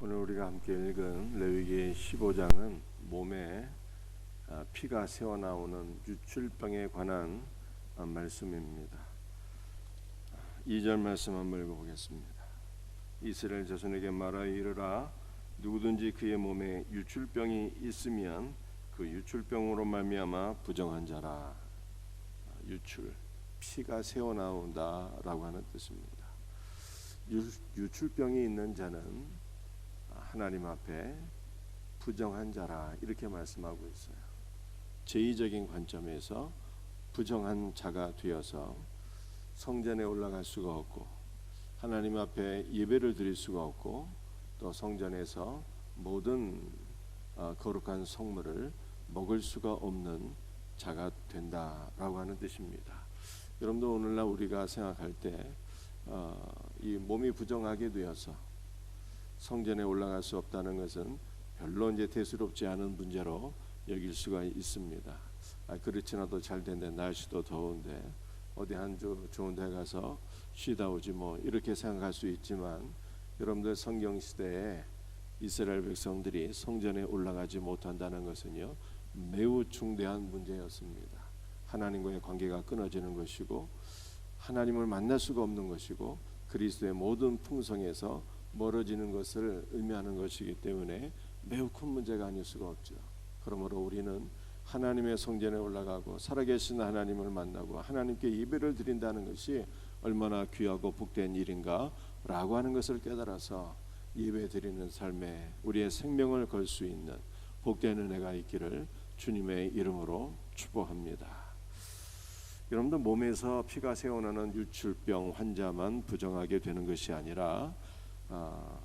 오늘 우리가 함께 읽은 레위기 15장은 몸에 아, 피가 새어나오는 유출병에 관한 아, 말씀입니다. 2절 말씀 한번 읽어보겠습니다. 이스라엘 자손에게 말하여 이르라 누구든지 그의 몸에 유출병이 있으면 그 유출병으로 말미암아 부정한 자라 아, 유출 피가 새어나온다라고 하는 뜻입니다. 유, 유출병이 있는 자는 하나님 앞에 부정한 자라 이렇게 말씀하고 있어요. 제의적인 관점에서 부정한 자가 되어서 성전에 올라갈 수가 없고 하나님 앞에 예배를 드릴 수가 없고 또 성전에서 모든 어, 거룩한 성물을 먹을 수가 없는 자가 된다라고 하는 뜻입니다. 여러분도 오늘날 우리가 생각할 때 어, 이 몸이 부정하게 되어서 성전에 올라갈 수 없다는 것은 별로 이제 대수롭지 않은 문제로 여길 수가 있습니다. 아, 그렇지나도 잘 된데 날씨도 더운데 어디 한 주 좋은 데 가서 쉬다 오지 뭐 이렇게 생각할 수 있지만 여러분들 성경 시대에 이스라엘 백성들이 성전에 올라가지 못한다는 것은요 매우 중대한 문제였습니다. 하나님과의 관계가 끊어지는 것이고 하나님을 만날 수가 없는 것이고 그리스도의 모든 풍성에서 멀어지는 것을 의미하는 것이기 때문에 매우 큰 문제가 아닐 수가 없죠. 그러므로 우리는 하나님의 성전에 올라가고 살아계신 하나님을 만나고 하나님께 예배를 드린다는 것이 얼마나 귀하고 복된 일인가라고 하는 것을 깨달아서 예배 드리는 삶에 우리의 생명을 걸 수 있는 복된 은혜가 있기를 주님의 이름으로 축복합니다. 여러분들 몸에서 피가 새어나는 유출병 환자만 부정하게 되는 것이 아니라 아,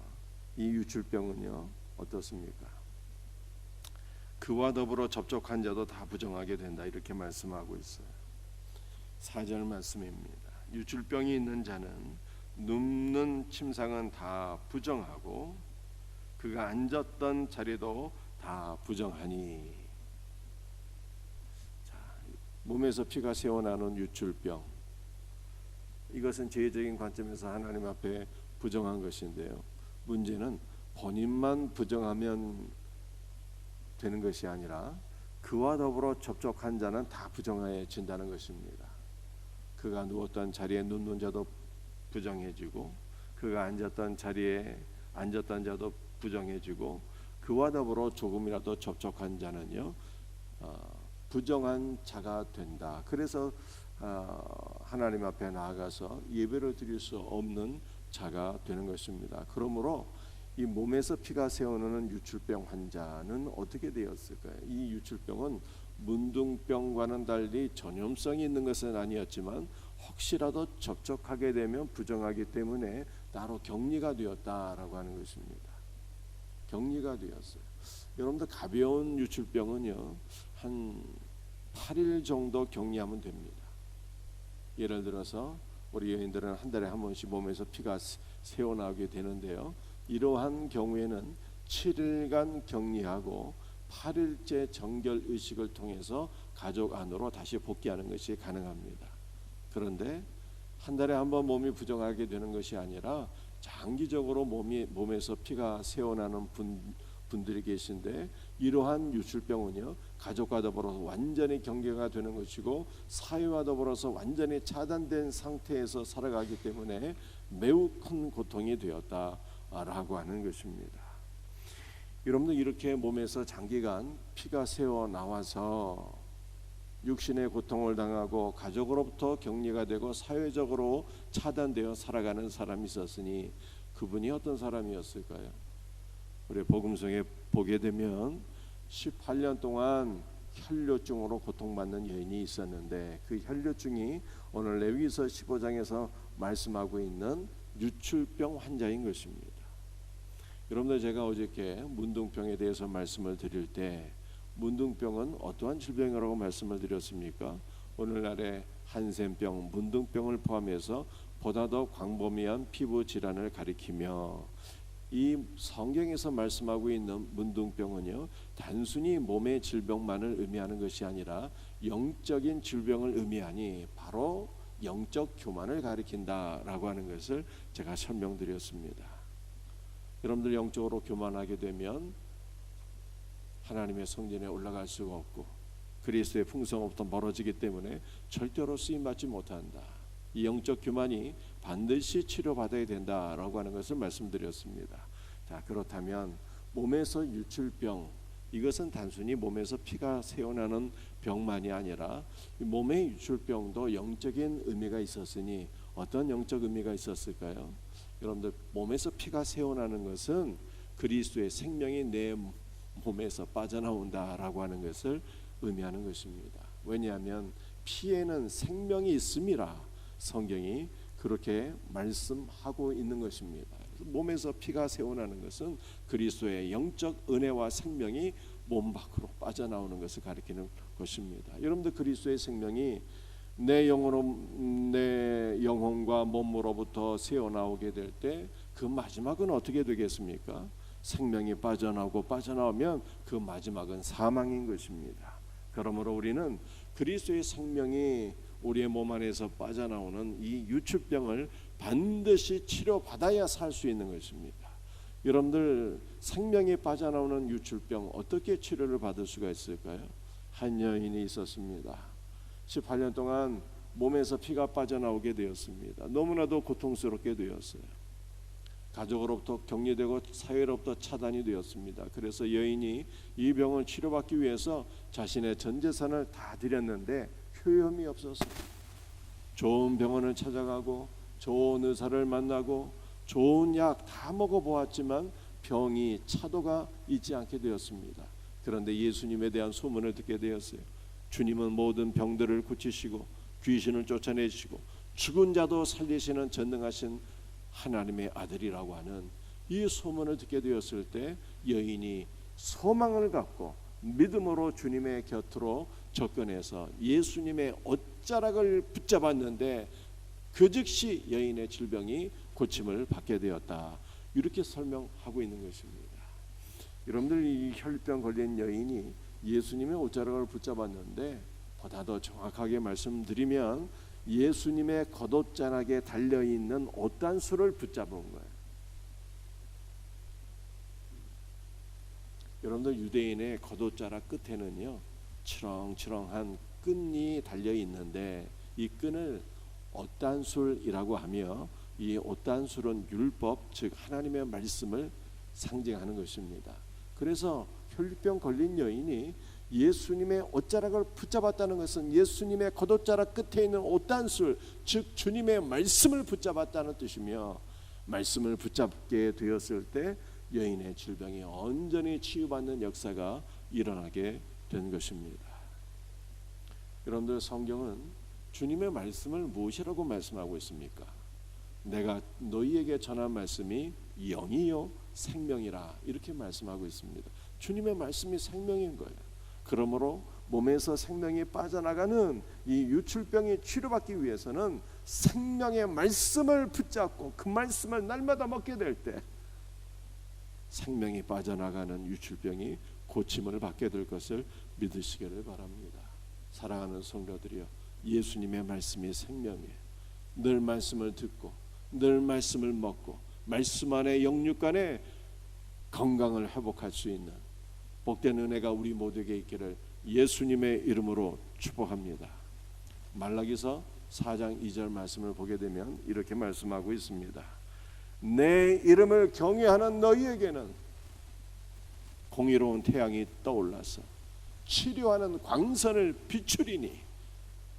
이 유출병은요 어떻습니까? 그와 더불어 접촉한 자도 다 부정하게 된다 이렇게 말씀하고 있어요. 사절 말씀입니다. 유출병이 있는 자는 눕는 침상은 다 부정하고 그가 앉았던 자리도 다 부정하니 자, 몸에서 피가 새어나는 유출병 이것은 제의적인 관점에서 하나님 앞에 부정한 것인데요. 문제는 본인만 부정하면 되는 것이 아니라 그와 더불어 접촉한 자는 다 부정해진다는 것입니다. 그가 누웠던 자리에 눕는 자도 부정해지고 그가 앉았던 자리에 앉았던 자도 부정해지고 그와 더불어 조금이라도 접촉한 자는요 어, 부정한 자가 된다. 그래서 어, 하나님 앞에 나아가서 예배를 드릴 수 없는 자가 되는 것입니다. 그러므로 이 몸에서 피가 새어나는 유출병 환자는 어떻게 되었을까요? 이 유출병은 문둥병과는 달리 전염성이 있는 것은 아니었지만 혹시라도 접촉하게 되면 부정하기 때문에 따로 격리가 되었다라고 하는 것입니다. 격리가 되었어요. 여러분들 가벼운 유출병은요 한 8일 정도 격리하면 됩니다. 예를 들어서 우리 여인들은 한 달에 한 번씩 몸에서 피가 새어나오게 되는데요. 이러한 경우에는 7일간 격리하고 8일째 정결 의식을 통해서 가족 안으로 다시 복귀하는 것이 가능합니다. 그런데 한 달에 한 번 몸이 부정하게 되는 것이 아니라 장기적으로 몸이 몸에서 피가 새어나는 분, 분들이 계신데 이러한 유출병은요 가족과 더불어서 완전히 경계가 되는 것이고 사회와 더불어서 완전히 차단된 상태에서 살아가기 때문에 매우 큰 고통이 되었다라고 하는 것입니다. 여러분들 이렇게 몸에서 장기간 피가 새어 나와서 육신의 고통을 당하고 가족으로부터 격리가 되고 사회적으로 차단되어 살아가는 사람이 있었으니 그분이 어떤 사람이었을까요? 우리 복음성에 보게 되면 18년 동안 혈뇨증으로 고통받는 여인이 있었는데 그 혈뇨증이 오늘 레위기서 15장에서 말씀하고 있는 유출병 환자인 것입니다. 여러분들 제가 어저께 문둥병에 대해서 말씀을 드릴 때 문둥병은 어떠한 질병이라고 말씀을 드렸습니까? 오늘날의 한센병, 문둥병을 포함해서 보다 더 광범위한 피부 질환을 가리키며 이 성경에서 말씀하고 있는 문둥병은요 단순히 몸의 질병만을 의미하는 것이 아니라 영적인 질병을 의미하니 바로 영적 교만을 가리킨다라고 하는 것을 제가 설명드렸습니다. 여러분들 영적으로 교만하게 되면 하나님의 성전에 올라갈 수가 없고 그리스도의 풍성으로부터 멀어지기 때문에 절대로 쓰임 받지 못한다. 이 영적 교만이 반드시 치료받아야 된다라고 하는 것을 말씀드렸습니다. 자 그렇다면 몸에서 유출병 이것은 단순히 몸에서 피가 새어나는 병만이 아니라 이 몸의 유출병도 영적인 의미가 있었으니 어떤 영적 의미가 있었을까요? 여러분들 몸에서 피가 새어나는 것은 그리스도의 생명이 내 몸에서 빠져나온다라고 하는 것을 의미하는 것입니다. 왜냐하면 피에는 생명이 있음이라 성경이 그렇게 말씀하고 있는 것입니다. 몸에서 피가 새어나는 것은 그리스도의 영적 은혜와 생명이 몸 밖으로 빠져나오는 것을 가리키는 것입니다. 여러분들 그리스도의 생명이 내 영으로 내 영혼과 몸으로부터 새어나오게 될 때 그 마지막은 어떻게 되겠습니까? 생명이 빠져나오고 빠져나오면 그 마지막은 사망인 것입니다. 그러므로 우리는 그리스도의 생명이 우리의 몸 안에서 빠져나오는 이 유출병을 반드시 치료받아야 살 수 있는 것입니다. 여러분들 생명이 빠져나오는 유출병 어떻게 치료를 받을 수가 있을까요? 한 여인이 있었습니다. 18년 동안 몸에서 피가 빠져나오게 되었습니다. 너무나도 고통스럽게 되었어요. 가족으로부터 격리되고 사회로부터 차단이 되었습니다. 그래서 여인이 이 병을 치료받기 위해서 자신의 전 재산을 다 드렸는데 효험이 없었어요. 좋은 병원을 찾아가고 좋은 의사를 만나고 좋은 약 다 먹어 보았지만 병이 차도가 있지 않게 되었습니다. 그런데 예수님에 대한 소문을 듣게 되었어요. 주님은 모든 병들을 고치시고 귀신을 쫓아내시고 죽은 자도 살리시는 전능하신 하나님의 아들이라고 하는 이 소문을 듣게 되었을 때 여인이 소망을 갖고 믿음으로 주님의 곁으로 접근해서 예수님의 옷자락을 붙잡았는데 그 즉시 여인의 질병이 고침을 받게 되었다. 이렇게 설명하고 있는 것입니다. 여러분들 이 혈병 걸린 여인이 예수님의 옷자락을 붙잡았는데 보다 더 정확하게 말씀드리면 예수님의 겉옷자락에 달려 있는 옷단수를 붙잡은 거예요. 여러분들 유대인의 겉옷자락 끝에는요 치렁치렁한 끈이 달려 있는데 이 끈을 옷단술이라고 하며 이 옷단술은 율법 즉 하나님의 말씀을 상징하는 것입니다. 그래서 혈병 걸린 여인이 예수님의 옷자락을 붙잡았다는 것은 예수님의 겉옷자락 끝에 있는 옷단술 즉 주님의 말씀을 붙잡았다는 뜻이며 말씀을 붙잡게 되었을 때 여인의 질병이 온전히 치유받는 역사가 일어나게 된 것입니다. 여러분들 성경은 주님의 말씀을 무엇이라고 말씀하고 있습니까? 내가 너희에게 전한 말씀이 영이요 생명이라 이렇게 말씀하고 있습니다. 주님의 말씀이 생명인 거예요. 그러므로 몸에서 생명이 빠져나가는 이 유출병이 치료받기 위해서는 생명의 말씀을 붙잡고 그 말씀을 날마다 먹게 될 때 생명이 빠져나가는 유출병이 고침을 받게 될 것을 믿으시기를 바랍니다. 사랑하는 성도들이여 예수님의 말씀이 생명이에요. 늘 말씀을 듣고 늘 말씀을 먹고 말씀 안에 영육 안에 건강을 회복할 수 있는 복된 은혜가 우리 모두에게 있기를 예수님의 이름으로 축복합니다. 말라기서 4장 2절 말씀을 보게 되면 이렇게 말씀하고 있습니다. 내 이름을 경외하는 너희에게는 공의로운 태양이 떠올라서 치료하는 광선을 비추리니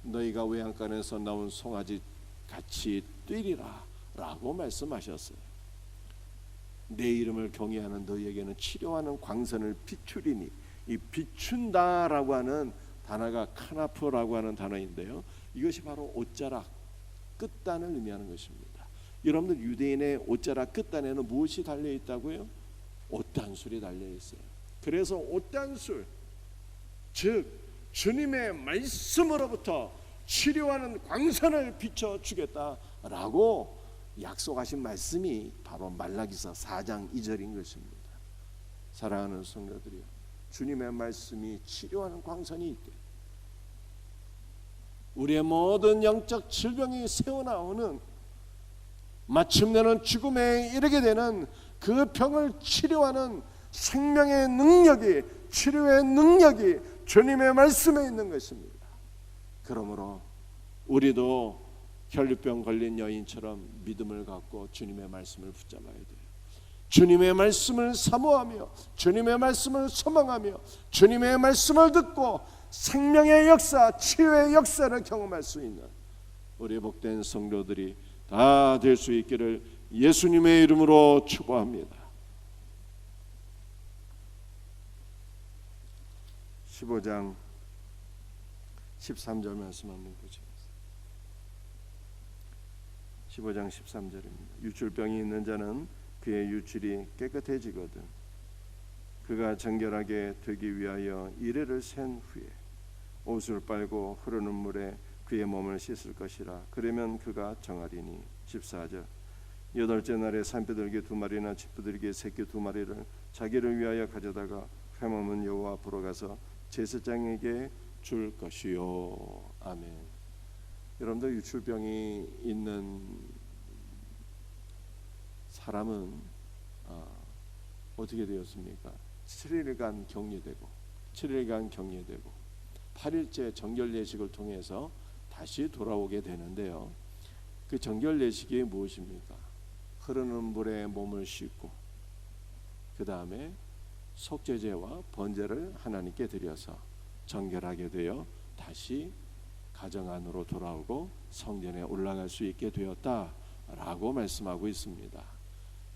너희가 외양간에서 나온 송아지 같이 뛰리라라고 말씀하셨어요. 내 이름을 경외하는 너희에게는 치료하는 광선을 비추리니 이 비춘다라고 하는 단어가 카나프라고 하는 단어인데요. 이것이 바로 옷자락 끝단을 의미하는 것입니다. 여러분들 유대인의 옷자락 끝단에는 무엇이 달려 있다고요? 옷단술이 달려 있어요. 그래서 옷단술 즉 주님의 말씀으로부터 치료하는 광선을 비춰 주겠다라고 약속하신 말씀이 바로 말라기서 4장 2절인 것입니다. 사랑하는 성도들이요. 주님의 말씀이 치료하는 광선이 있게 우리의 모든 영적 질병이 새어나오는 마침내는 죽음에 이르게 되는 그 병을 치료하는 생명의 능력이 치료의 능력이 주님의 말씀에 있는 것입니다. 그러므로 우리도 혈류병 걸린 여인처럼 믿음을 갖고 주님의 말씀을 붙잡아야 돼요. 주님의 말씀을 사모하며 주님의 말씀을 소망하며 주님의 말씀을 듣고 생명의 역사, 치유의 역사를 경험할 수 있는 우리 복된 성도들이 다 될 수 있기를 예수님의 이름으로 축복합니다. 15장 13절 말씀 한번 보시겠습니다. 15장 13절입니다. 유출병이 있는 자는 그의 유출이 깨끗해지거든 그가 정결하게 되기 위하여 이래를 센 후에 옷을 빨고 흐르는 물에 그의 몸을 씻을 것이라. 그러면 그가 정하리니. 14절. 여덟째 날에 산비둘기 두 마리나 집비둘기 새끼 두 마리를 자기를 위하여 가져다가 회몸은 여호와 앞으로 가서 제사장에게 줄 것이요. 아멘. 여러분들 유출병이 있는 사람은 어, 어떻게 되었습니까? 7일간 격리되고 7일간 격리되고 8일째 정결 예식을 통해서 다시 돌아오게 되는데요. 그 정결 예식이 무엇입니까? 흐르는 물에 몸을 씻고 그 다음에 속죄제와 번제를 하나님께 드려서 정결하게 되어 다시 가정 안으로 돌아오고 성전에 올라갈 수 있게 되었다라고 말씀하고 있습니다.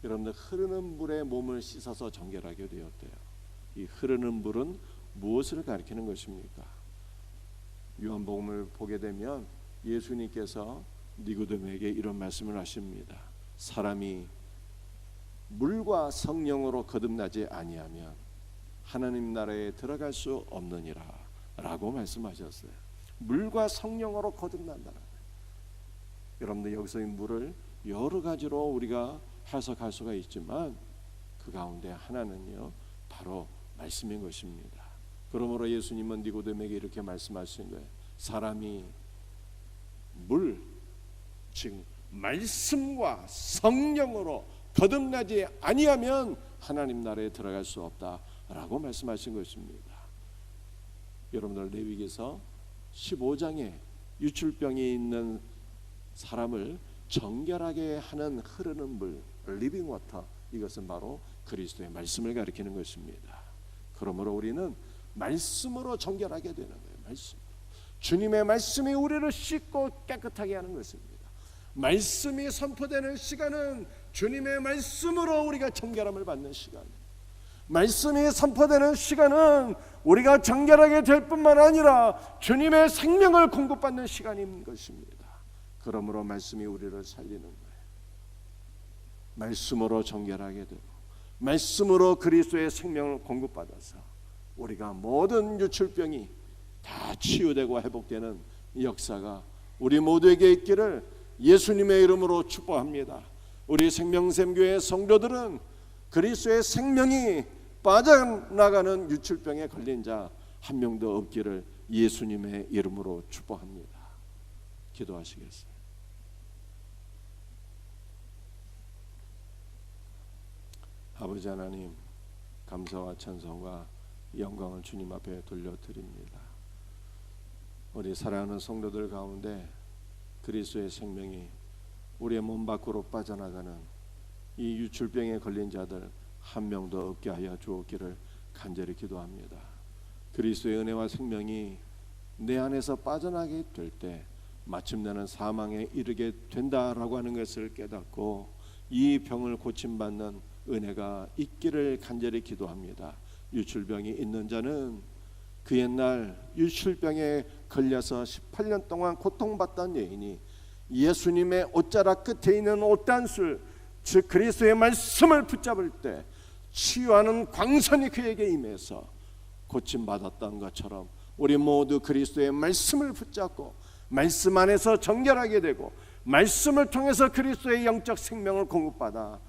여러분들 흐르는 물에 몸을 씻어서 정결하게 되었대요. 이 흐르는 물은 무엇을 가리키는 것입니까? 요한복음을 보게 되면 예수님께서 니고데모에게 이런 말씀을 하십니다. 사람이 물과 성령으로 거듭나지 아니하면 하나님 나라에 들어갈 수 없느니라라고 말씀하셨어요. 물과 성령으로 거듭난다. 여러분들 여기서 이 물을 여러 가지로 우리가 해석할 수가 있지만 그 가운데 하나는요 바로 말씀인 것입니다. 그러므로 예수님은 니고데에게 이렇게 말씀하신 거예요. 사람이 물, 즉 말씀과 성령으로 거듭나지 아니하면 하나님 나라에 들어갈 수 없다라고 말씀하신 것입니다. 여러분들 레위기서 15장에 유출병이 있는 사람을 정결하게 하는 흐르는 물, 리빙 워터 이것은 바로 그리스도의 말씀을 가리키는 것입니다. 그러므로 우리는 말씀으로 정결하게 되는 거예요. 말씀. 주님의 말씀이 우리를 씻고 깨끗하게 하는 것입니다. 말씀이 선포되는 시간은 주님의 말씀으로 우리가 정결함을 받는 시간입니다. 말씀이 선포되는 시간은 우리가 정결하게 될 뿐만 아니라 주님의 생명을 공급받는 시간인 것입니다. 그러므로 말씀이 우리를 살리는 거예요. 말씀으로 정결하게 되고 말씀으로 그리스도의 생명을 공급받아서 우리가 모든 유출병이 다 치유되고 회복되는 역사가 우리 모두에게 있기를 예수님의 이름으로 축복합니다. 우리 생명샘교회 성도들은 그리스도의 생명이 빠져나가는 유출병에 걸린 자 한 명도 없기를 예수님의 이름으로 축복합니다. 기도하시겠어요? 아버지 하나님 감사와 찬송과 영광을 주님 앞에 돌려드립니다. 우리 사랑하는 성도들 가운데 그리스도의 생명이 우리의 몸 밖으로 빠져나가는 이 유출병에 걸린 자들 한 명도 없게 하여 주옵기를 간절히 기도합니다. 그리스도의 은혜와 생명이 내 안에서 빠져나게 될 때 마침내는 사망에 이르게 된다라고 하는 것을 깨닫고 이 병을 고침받는 은혜가 있기를 간절히 기도합니다. 유출병이 있는 자는 그 옛날 유출병에 걸려서 18년 동안 고통받던 여인이 예수님의 옷자락 끝에 있는 옷단술 즉 그리스도의 말씀을 붙잡을 때 치유하는 광선이 그에게 임해서 고침 받았던 것처럼 우리 모두 그리스도의 말씀을 붙잡고 말씀 안에서 정결하게 되고 말씀을 통해서 그리스도의 영적 생명을 공급받아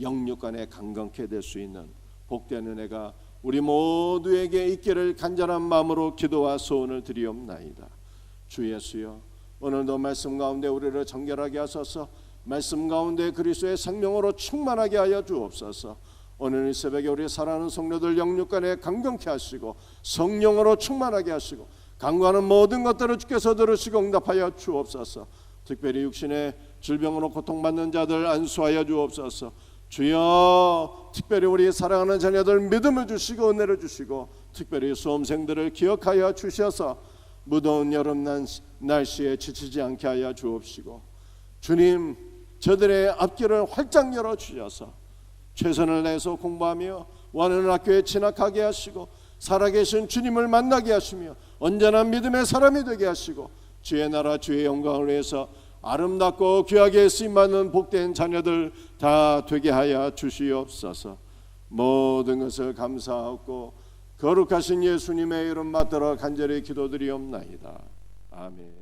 영육 간에 강건케 될 수 있는 복된 은혜가 우리 모두에게 있기를 간절한 마음으로 기도와 소원을 드리옵나이다. 주 예수여 오늘도 말씀 가운데 우리를 정결하게 하소서 말씀 가운데 그리스도의 생명으로 충만하게 하여 주옵소서. 오늘 이 새벽에 우리 사랑하는 성도들 영육간에 강경케 하시고 성령으로 충만하게 하시고 강구하는 모든 것들을 주께서 들으시고 응답하여 주옵소서. 특별히 육신의 질병으로 고통받는 자들 안수하여 주옵소서. 주여 특별히 우리 사랑하는 자녀들 믿음을 주시고 은혜를 주시고 특별히 수험생들을 기억하여 주셔서 무더운 여름 날- 날씨에 지치지 않게 하여 주옵시고 주님 저들의 앞길을 활짝 열어 주셔서 최선을 다해서 공부하며 원하는 학교에 진학하게 하시고 살아계신 주님을 만나게 하시며 언제나 믿음의 사람이 되게 하시고 주의 나라 주의 영광을 위해서 아름답고 귀하게 쓰임 받는 복된 자녀들 다 되게 하여 주시옵소서. 모든 것을 감사하고 거룩하신 예수님의 이름 받들어 간절히 기도드리옵나이다. 아멘